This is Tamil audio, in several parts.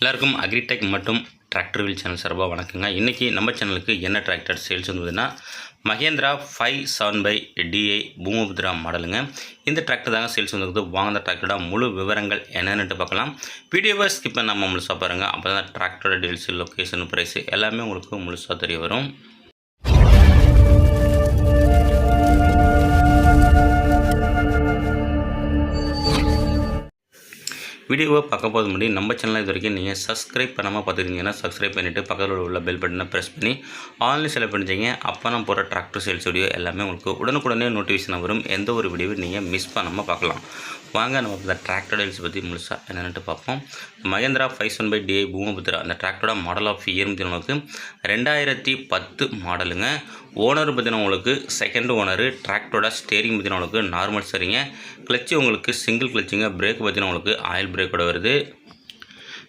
எல்லாருக்கும் அக்ரிடெக் மற்றும் டிராக்டர் வீல் சேனல் சார்பாக வணக்கங்க. இன்றைக்கி நம்ம சேனலுக்கு என்ன டிராக்டர் சேல்ஸ் வந்ததுன்னா Mahindra five seven five DI Bhoomiputra மாடலுங்க இந்த டிராக்டர் தாங்க சேல்ஸ் வந்துருக்குது. வாங்க டிராக்டரோட முழு விவரங்கள் என்னென்னு பார்க்கலாம். வீடியோவை ஸ்கிப் பண்ணாமல் முழுசாக பாருங்கள் அப்போ தான் டிராக்டரோட டீல்ஸு லொக்கேஷன் ப்ரைஸு எல்லாமே உங்களுக்கு முழுசாக தெரிய வரும். வீடியோவை பார்க்க போது முன்னாடி நம்ம சேனல் இது வரைக்கும் நீங்கள் சப்ஸ்கிரைப் பண்ணாமல் பார்த்துருந்தீங்கன்னா சப்ஸ்கிரைப் பண்ணிவிட்டு பக்கத்தில் உள்ள பெல் பட்டனை ப்ரெஸ் பண்ணி ஆன்லைன் செலக்ட் பண்ணிச்சிங்க அப்போ நான் போகிற டிராக்டர் சேல்ஸ் வீடியோ எல்லாமே உங்களுக்கு உடனுக்குடனே நோட்டிஃபிகேஷன் வரும். எந்த ஒரு வீடியோவை நீங்கள் மிஸ் பண்ணாமல் பார்க்கலாம். வாங்க நம்ம இந்த டிராக்டர் டீல்ஸ் பற்றி முழுசாக என்னென்னு பார்ப்போம். Mahindra five one five DI Bhoomiputra அந்த டிராக்டரோட மாடல் ஆஃப் இயர் நமக்கு ரெண்டாயிரத்தி பத்து மாடலுங்க ஓனர் பார்த்தீங்கன்னா உங்களுக்கு செகண்ட் ஓனரு டிராக்டரோட ஸ்டேரிங் பார்த்தீங்கன்னா உங்களுக்கு நார்மல் சரிங்க. கிளச்சு உங்களுக்கு சிங்கிள் கிளச்சுங்க பிரேக் பார்த்தீங்கன்னா உங்களுக்கு ஆயில் பிரேக்கோட வருது.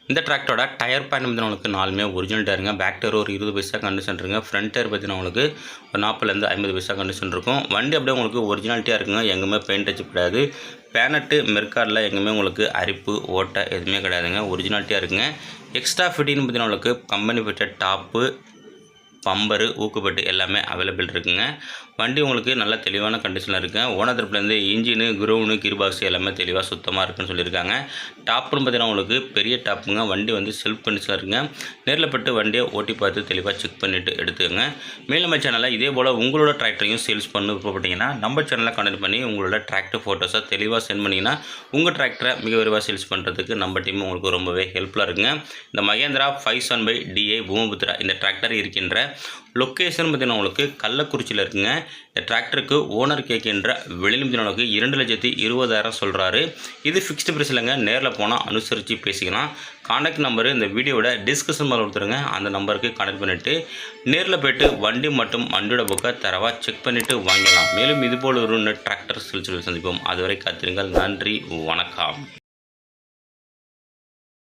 இந்த டிராக்டரோட டயர் பேண்ட் பார்த்தீங்கன்னா உங்களுக்கு நாலுமே ஒரிஜினல் டயருங்க பேக் டயர் ஒரு இருபது பைசா கண்டிஷன் இருக்குங்க. ஃப்ரண்ட் டயர் பார்த்தீங்கன்னா உங்களுக்கு ஒரு நாற்பதுலேருந்து ஐம்பது பைசா கண்டிஷன் இருக்கும். வண்டி அப்படியே உங்களுக்கு ஒரிஜினாலிட்டியாக இருக்குங்க. எங்கேயுமே பெயிண்ட் அடிச்சு கிடையாது பேனட்டு மெர்கார்டில் எங்கேயுமே உங்களுக்கு அரிப்பு ஓட்டை எதுவுமே கிடையாதுங்க. ஒரிஜினாலிட்டியாக இருக்குங்க. எக்ஸ்ட்ரா ஃபிட்டின்னு பார்த்தீங்கன்னா உங்களுக்கு கம்பெனி ஃபிட்டட் டாப்பு பம்பரு ஊக்குப்பட்டு எல்லாமே அவைலபிள் இருக்குங்க. வண்டி உங்களுக்கு நல்ல தெளிவான கண்டிஷனில் இருக்குது ஓனர் தரப்புலேருந்து இன்ஜினு குரௌனு கிர்பாக்ஸ் எல்லாமே தெளிவாக சுத்தமாக இருக்குன்னு சொல்லியிருக்காங்க. டாப்னு பார்த்தீங்கன்னா உங்களுக்கு பெரிய டாப்புங்க வண்டி வந்து செல்ஃப் கண்டிஷனில் இருக்குங்க. நேரில் பட்டு வண்டியை ஓட்டி பார்த்து தெளிவாக செக் பண்ணிவிட்டு எடுத்துக்கோங்க. மேலும் சேனலில் இதே போல் உங்களோட டிராக்டரையும் சேல்ஸ் பண்ணு விருப்பப்பட்டீங்கன்னா நம்ம சேனலில் கண்டக்ட் பண்ணி உங்களோட டிராக்டர் ஃபோட்டோஸை தெளிவாக சென்ட் பண்ணிங்கன்னா உங்கள் டிராக்டரை மிக விரைவாக சேல்ஸ் பண்ணுறதுக்கு நம்ம டீம் உங்களுக்கு ரொம்பவே ஹெல்ப்ஃபுல்லாக இருக்குங்க. இந்த Mahindra five seven five DI Bhoomiputra இந்த டிராக்டர் இருக்கின்ற லொக்கேஷன் பார்த்தீங்கன்னா உங்களுக்கு கள்ளக்குறிச்சியில் இருக்குங்க. இந்த டிராக்டருக்கு ஓனர் கேட்கின்ற வெளிநிமிடம் இரண்டு லட்சத்தி இருபதாயிரம் சொல்கிறாரு இது ஃபிக்ஸ்டு ப்ரைஸ் இல்லைங்க. நேரில் போனால் அனுசரித்து பேசிக்கலாம். காண்டாக்ட் நம்பரு இந்த வீடியோவோட டிஸ்கஷன் மேலே கொடுத்துருங்க. அந்த நம்பருக்கு கனெக்ட் பண்ணிவிட்டு நேரில் போய்ட்டு வண்டி மற்றும் வண்டியோட புக்கை தரவாக செக் பண்ணிவிட்டு வாங்கலாம் மேலும் இதுபோல் ஒரு டிராக்டர் சொல்லி சந்திப்போம். அதுவரை காத்திருங்கள். நன்றி. வணக்கம்.